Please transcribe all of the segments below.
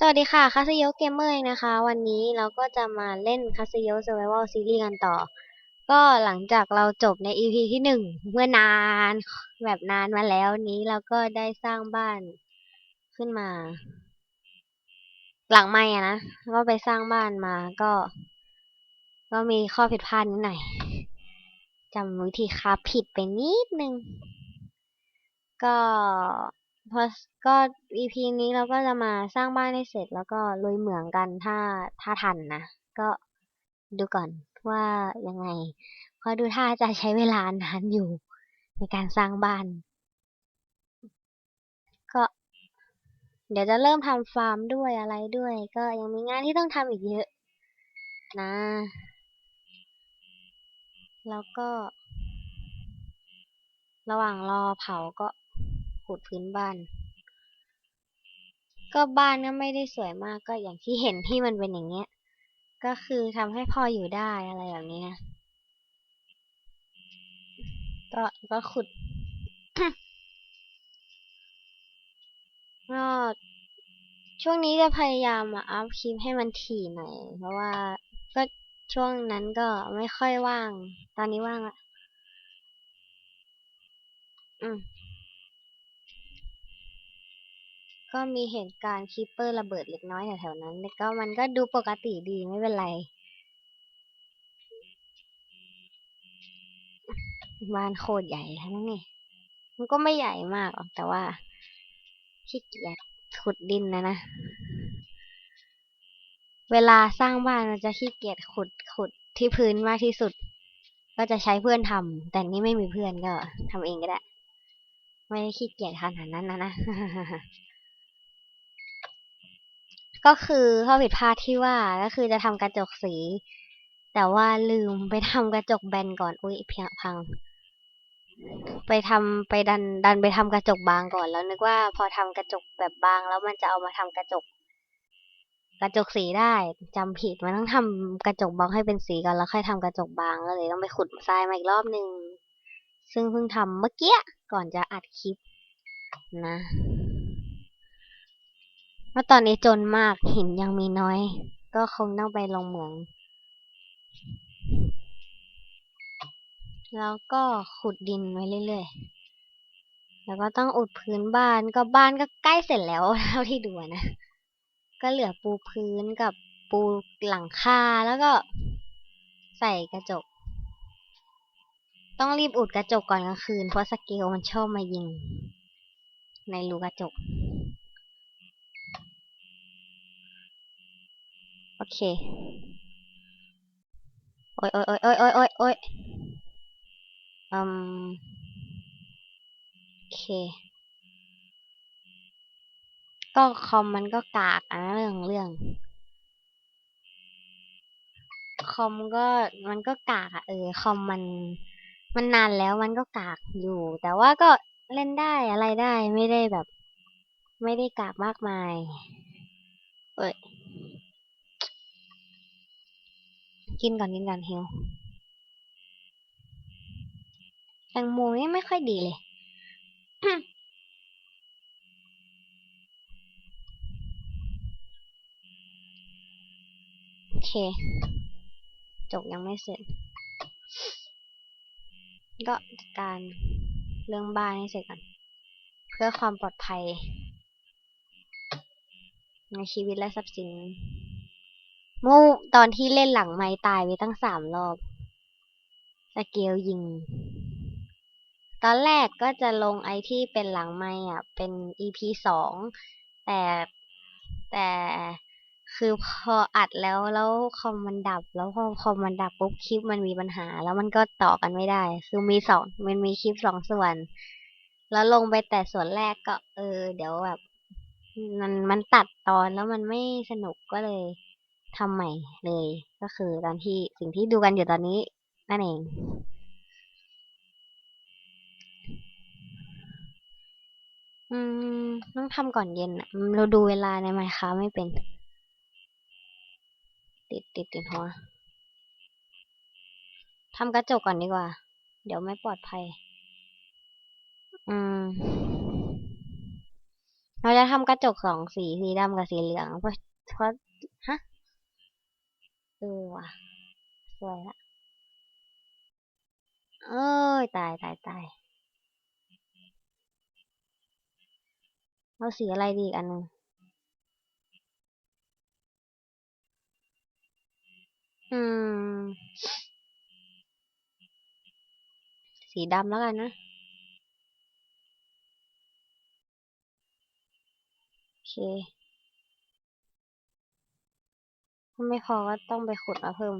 สวัสดีค่ะคาสโยเกมเมอร์นะคะ วันนี้เราก็จะมาเล่นคาสโย Survival Series กันต่อ ก็หลังจากเราจบใน EP ที่หนึ่งเมื่อนานแบบนานมาแล้วนี้เราก็ได้สร้างบ้านขึ้นมา หลังไม่อะนะก็ไปสร้างบ้านมาก็ ก็มีข้อผิดพลาดนิดหน่อยจำวิธีคาผิดไปนิดนึงก็ พอก็ EP นี้เราก็จะมาสร้างบ้านให้เสร็จแล้วก็ลุยเหมืองกันถ้าถ้าทันนะ ก็ดูก่อนว่ายังไงเพราะดูท่าจะใช้เวลานานอยู่ในการสร้างบ้าน ก็ เดี๋ยวจะเริ่มทำฟาร์มด้วยอะไรด้วย ก็ยังมีงานที่ต้องทำอีกเยอะ นะ แล้วก็ ระหว่างรอเผาก็ ขุดพื้นบ้าน ก็บ้านก็ไม่ได้สวยมากก็อย่างที่เห็นที่มันเป็นอย่างเงี้ย ก็คือทำให้พออยู่ได้อะไรแบบนี้นะ ก็ก็ขุดก็ช่วงนี้จะพยายามมาอัพคลิปให้มันถี่หน่อย เพราะว่าก็ช่วงนั้นก็ไม่ค่อยว่าง ตอนนี้ว่างละอืม ก็มีเหตุการณ์คิปเปอร์ระเบิดเล็กน้อยแถวๆนั้น แต่ก็มันก็ดูปกติดีไม่เป็นไร บ้านโคตรใหญ่ทั้งนั้นนี่มันก็ไม่ใหญ่มากหรอกแต่ว่าขี้เกียจขุดดินนะนะ เวลาสร้างบ้านมันจะขี้เกียจขุดขุดที่พื้นมากที่สุด ก็จะใช้เพื่อนทำแต่นี่ไม่มีเพื่อนก็ทำเองก็ได้ ไม่ได้ขี้เกียจขนาดนั้นนะนะ ก็คือข้อผิดพลาดที่ว่าก็คือจะทำกระจกสี แต่ว่าลืมไปทำกระจกแบนก่อนอุ้ยเพียงพัง ไปทำไปดันดันไปทำกระจกบางก่อนแล้วนึกว่าพอทำกระจกแบบบางแล้วมันจะเอามาทำกระจก กระจกสีได้จำผิดมันต้องทำกระจกบางให้เป็นสีก่อนแล้วค่อยทำกระจกบางก็เลยต้องไปขุดทรายมาอีกรอบหนึ่งซึ่งเพิ่งทำเมื่อกี้ก่อนจะอัดคลิปนะ ราะตอนนี้จนมากหินยังมีน้อย ก็คงต้องไปลงเหมือง แล้วก็ขุดดินไว้เรื่อยๆ แล้วก็ต้องอุดพื้นบ้านก็บ้านก็ใกล้เสร็จแล้วเท่าที่ดูนะ ก็เหลือปูพื้นกับปูหลังคาแล้วก็ใส่กระจก ต้องรีบอุดกระจกก่อนกลางคืน เพราะสเกลมันชอบมายิง ในรูกระจก เค โอ้ยโอ้ยโอ้ยโอ้ยโอ้ยโอ้ยโอ้ยอืมโอเค ก็คอมมันก็กากอะนะเรื่องเรื่อง คอมก็มันก็กากอะเออคอมมัน มันนานแล้วมันก็กากอยู่ แต่ว่าก็เล่นได้อะไรได้ไม่ได้แบบ ไม่ได้กากมากมาย เอ้ย กินก่อนกินก่อนหิวแตงโมนี่ไม่ค่อยดีเลยโอเค จบยังไม่เสร็จ ก็จัดการเรื่องบ้านให้เสร็จก่อน เพื่อความปลอดภัย ในชีวิตและทรัพย์สิน เมื่อตอนที่เล่นหลังไม้ตายไปตั้งสามรอบ สเกลยิง ตอนแรกก็จะลงไอที่เป็นหลังไม้อะ เป็น EP สอง แต่แต่คือพออัดแล้วแล้วคอมมันดับ แล้วพอคอมมันดับปุ๊บคลิปมันมีปัญหา แล้วมันก็ต่อกันไม่ได้ คือมีสองมันมีคลิปสองส่วน แล้วลงไปแต่ส่วนแรกก็ เออ เดี๋ยวแบบ มันมันตัดตอนแล้วมันไม่สนุกก็เลย ทำใหม่เลย ก็คือตอนที่สิ่งที่ดูกันอยู่ตอนนี้นั่นเอง อืม ต้องทำก่อนเย็นอะเราดูเวลาในไมค์ค้าไม่เป็น ติดติดติดหัวทำกระจกก่อนดีกว่า เดี๋ยวไม่ปลอดภัย อืม เราจะทำกระจกสองสีสีดำกับสีเหลืองเพราะเพราะฮะ เออว่ะ สวยละ เอ้ย ตายตายตายเอาสีอะไรดีอีกอันหนึงอืม สีดำแล้วกันนะ โอเค ถ้าไม่พอก็ต้องไปขุดมาเพิ่ม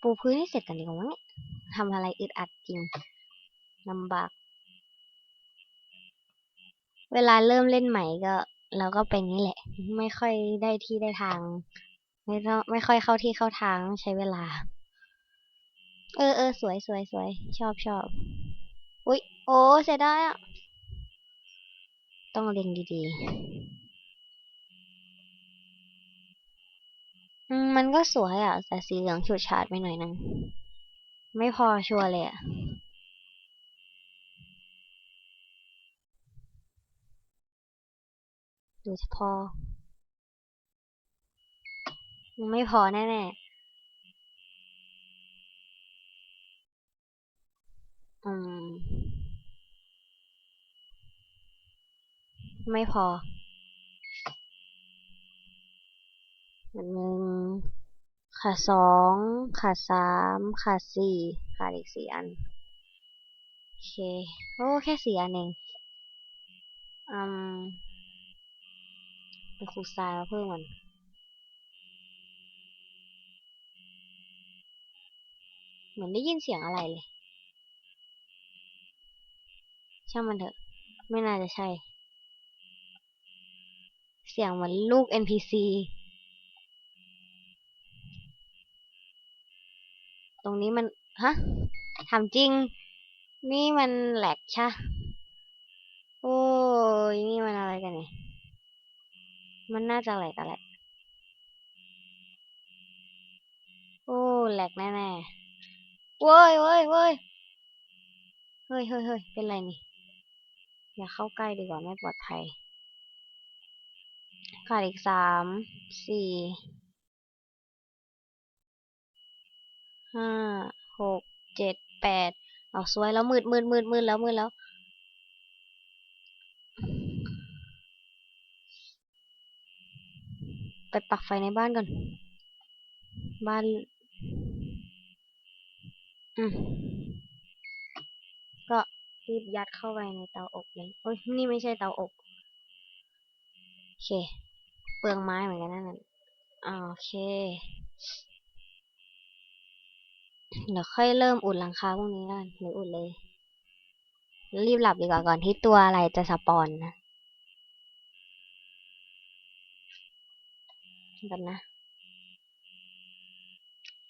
ปูพื้นให้เสร็จกันดีกว่าเนี่ยทำอะไรอึดอัดจริงลำบาก เวลาเริ่มเล่นใหม่ก็เราก็เป็นนี้แหละ ไม่ค่อยได้ที่ได้ทาง ไม่ต้องไม่ค่อยเข้าที่เข้าทางต้องใช้เวลา เออเออสวยสวยสวยชอบชอบ อุ๊ย โอ้เสียดายอะ ต้องเล็งดีๆ มันก็สวยอะ แต่สีเหลืองฉูดฉาดไปหน่อยนึง ไม่พอชัวร์เลยอะหรือจะพอ ไม่พอแน่ๆ อืม ไม่พออันหนึ่งขาดสองขาดสามขาดสี่ขาดอีกสี่อัน โอเค โอ้แค่สี่อันเองอืมไปขูดทรายมาเพิ่มก่อนเหมือนได้ยินเสียงอะไรเลย ช่างมันเถอะ ไม่น่าจะใช่ สียงเหมือนลูก NPC ตรงนี้มัน ฮะถามจริง นี่มันแหลกชะโอ้ยนี่มันอะไรกันเนี่ย มันน่าจะแหลกอะไรโอ้แหลกแน่ๆเว้ยเว้ยเว้ยเฮ้ยเฮ้ยเฮ้ยเป็นไรนี่อย่าเข้าใกล้ดีกว่าไม่ปลอดภัย ขาดอีกสามสี่ห้าหกเจ็ดแปดเอาสวยแล้วมืดมืดมืดมืดแล้วมืดแล้วไปปักไฟในบ้านก่อน บ้าน อืมก็รีบยัดเข้าไปในเตาอบเลยโอ้ยนี่ไม่ใช่เตาอบ โอเค ลืองไม้เหมือนกันนั่นน่ะโอเค เดี๋ยวค่อยเริ่มอุดหลังคาพวกนี้กันหรืออุดเลย รีบหลับดีกว่าก่อนที่ตัวอะไรจะสปอนนะกันนะ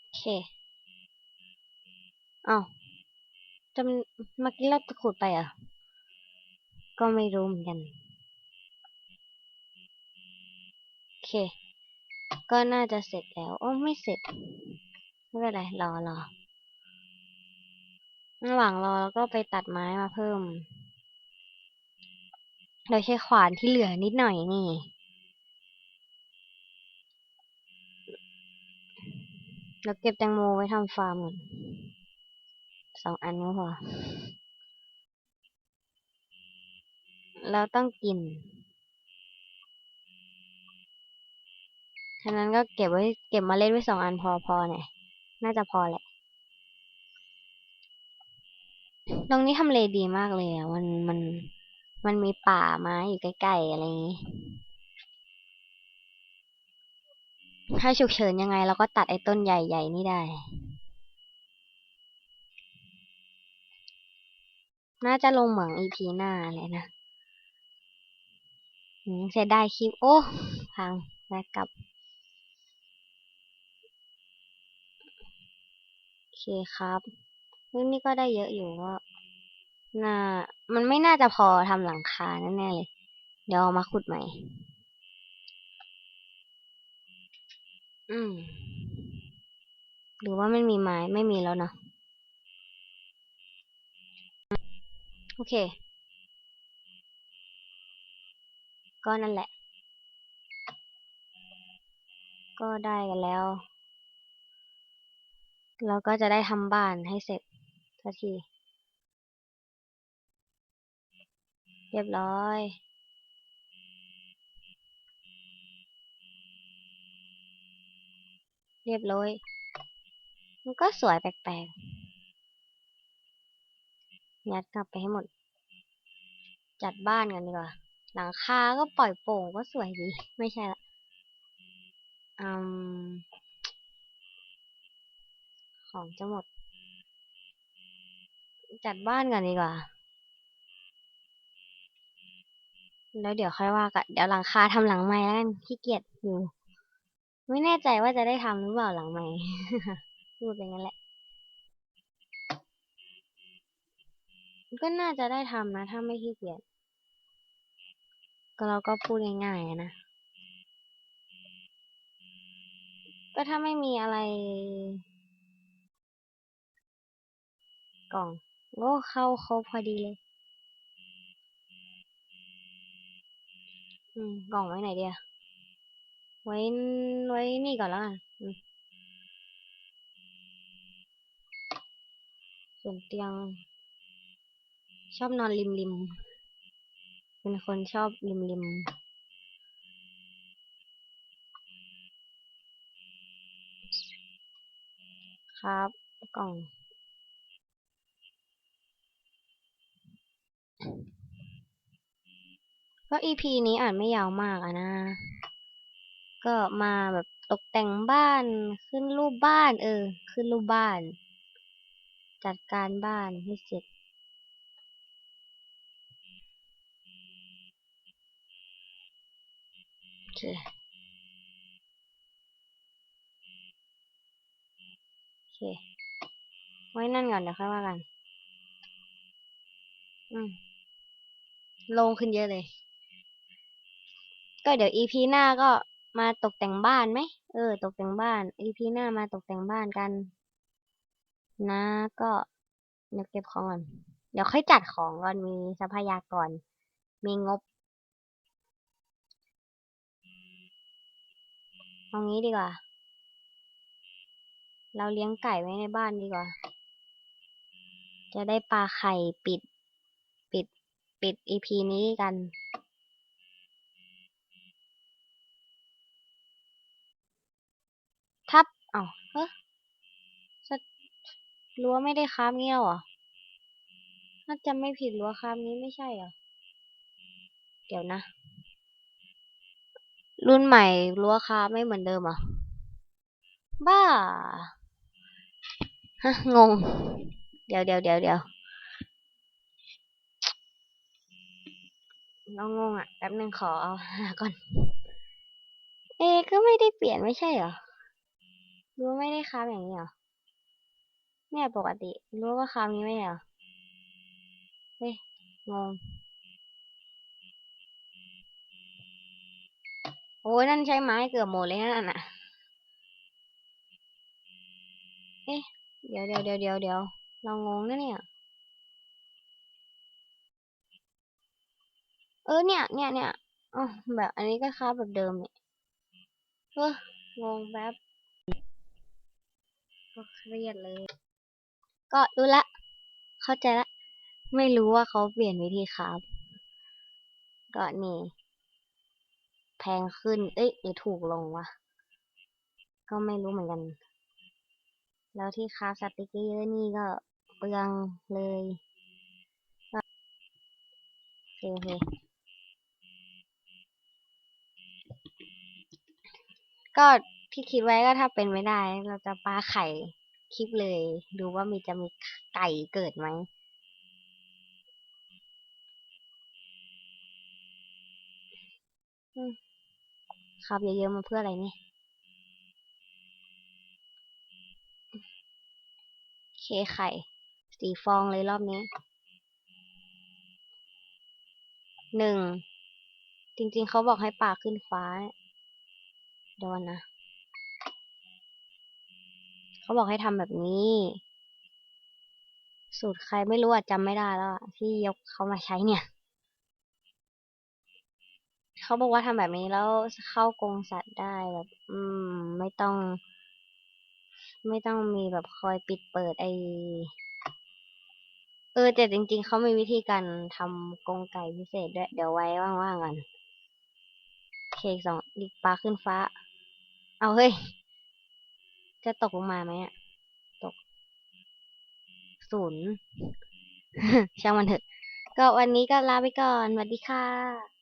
โอเคอ้าวจะเมื่อกี้เราจะขุดไปเหรอะ ก็ไม่รู้เหมือนกัน เค ก็น่าจะเสร็จแล้ว โอ้ไม่เสร็จ ไม่เป็นไร รอรอระหว่างรอแล้วก็ไปตัดไม้มาเพิ่ม โดยใช้ขวานที่เหลือนิดหน่อยนี่แล้วเก็บแตงโมไว้ทำฟาร์มก่อนสองอันก็พอแล้วต้องกิน ฉะนั้นก็เก็บไว้ เก็บมาเล่นไว้สองอันพอพอเนี่ย น่าจะพอแหละ ตรงนี้ทำเลดีมากเลยอะ มันมันมันมีป่าไม้อยู่ใกล้ๆอะไรอย่างงี้ถ้าฉุกเฉินยังไงเราก็ตัดไอ้ต้นใหญ่ๆนี่ได้ น่าจะลงเหมือง EP หน้าเลยนะเสียดายคลิป โอ้ พังแบกกลับ เคครับนี่นี่ก็ได้เยอะอยู่ก็น่า มันไม่น่าจะพอทำหลังคาแน่ๆเลย เดี๋ยวมาขุดใหม่ อืม หรือว่าไม่มีไม้ไม่มีแล้วเนาะ โอเค ก็นั่นแหละ ก็ได้กันแล้ว เราก็จะได้ทำบ้านให้เสร็จสักที เรียบร้อย เรียบร้อย มันก็สวยแปลกๆยัดกลับไปให้หมด จัดบ้านกันดีกว่า หลังคาก็ปล่อยโป่งก็สวยดี ไม่ใช่ละอืม ของจะหมด จัดบ้านกันดีกว่า แล้วเดี๋ยวค่อยว่ากัน เดี๋ยวหลังคาทำหลังใหม่แล้วกันขี้เกียจอยู่ ไม่แน่ใจว่าจะได้ทำหรือเปล่าหลังใหม่พูดไปงั้นแหละ ก็น่าจะได้ทำนะ ถ้าไม่ขี้เกียจ ก็เราก็พูดง่ายๆนะก็ถ้าไม่มีอะไร กล่องโอ้เข้าครบพอดีเลย อืม กล่องไว้ไหนเดียไว้ ไว้นี่ก่อนแล้วกันอืมส่วนเตียง ชอบนอนริมริม เป็นคนชอบริมริมครับ กล่อง ก็ EP นี้อ่านไม่ยาวมากอะนะ ก็มาแบบตกแต่งบ้านขึ้นรูปบ้าน เออ ขึ้นรูปบ้าน จัดการบ้านให้เสร็จโอเคโอเค ไว้นั่นก่อนเดี๋ยวค่อยว่ากัน อืมลงขึ้นเยอะเลย ก็เดี๋ยว EP หน้าก็มาตกแต่งบ้านไหม เออ ตกแต่งบ้าน EP หน้ามาตกแต่งบ้านกัน นะ ก็เดี๋ยวเก็บของก่อน เดี๋ยวค่อยจัดของก่อนมีทรัพยากร มีงบเอางี้ดีกว่า เราเลี้ยงไก่ไว้ในบ้านดีกว่า จะได้ปลาไข่ปิด ปิด ปิด EP นี้กัน ทับ เอ้าเฮ้สะรั้วไม่ได้ค้าบงี้แล้วเหรอน่าจะไม่ผิดรั้วค้าบงี้ไม่ใช่หรอ เดี๋ยวนะ รุ่นใหม่รั้วค้าบไม่เหมือนเดิมเหรอ บ้า ฮะ งง เดี๋ยวเดี๋ยวเดี๋ยวเดี๋ยวเรางงอะ แป๊บนึงขอเอาหาก่อน เอ ก็ไม่ได้เปลี่ยนไม่ใช่เหรอ รั้วไม่ได้ค้าบอย่างนี้เหรอเนี่ยปกติรั้วก็ค้าบงี้ไม่เหรอเฮ้ยงงโอ้ยนั่นใช้ไม้เกือบหมดเลยนั่นน่ะเอ๊ะเดี๋ยวเดี๋ยวเดี๋ยวเดี๋ยวเดี๋ยวเรางงนะเนี่ย เออเนี่ยเนี่ยเนี่ยอ๋อแบบอันนี้ก็ค้าแบบเดิมเนี่ยเอองงแป๊บ ก็เครียดเลย ก็รู้ละ เข้าใจละ ไม่รู้ว่าเขาเปลี่ยนวิธีค้าบก็นี่ แพงขึ้น เอ้ยหรือถูกลงวะ ก็ไม่รู้เหมือนกัน แล้วที่ค้าสติกเกอร์นี่ก็เปลืองเลยก็โอเคโอเคก็ ที่คิดไว้ก็ถ้าเป็นไม่ได้ เราจะปาไข่คลิปเลย ดูว่ามีจะมีไก่เกิดไหมครับเยอะๆมาเพื่ออะไรเนี่ยเคไข่สีฟองเลยรอบนี้หนึ่ง จริงๆเขาบอกให้ปลาขึ้นฟ้าเดี๋ยวก่อนนะ เขาบอกให้ทำแบบนี้ สูตรใครไม่รู้อะจำไม่ได้แล้วอะที่ยกเขามาใช้เนี่ย เขาบอกว่าทำแบบนี้แล้วเข้ากรงสัตว์ได้แบบ อืม ไม่ต้อง ไม่ต้องมีแบบคอยปิดเปิดไอเออแต่จริงๆ เขามีวิธีการทำกรงไก่พิเศษด้วย เดี๋ยวไว้ว่างๆกัน เคสองดิกปลาขึ้นฟ้า เอาเฮ้ย จะตกลงมาไหมอะตกศูนย์ช่างมันเถอะ ก็วันนี้ก็ลาไปก่อนสวัสดีค่ะ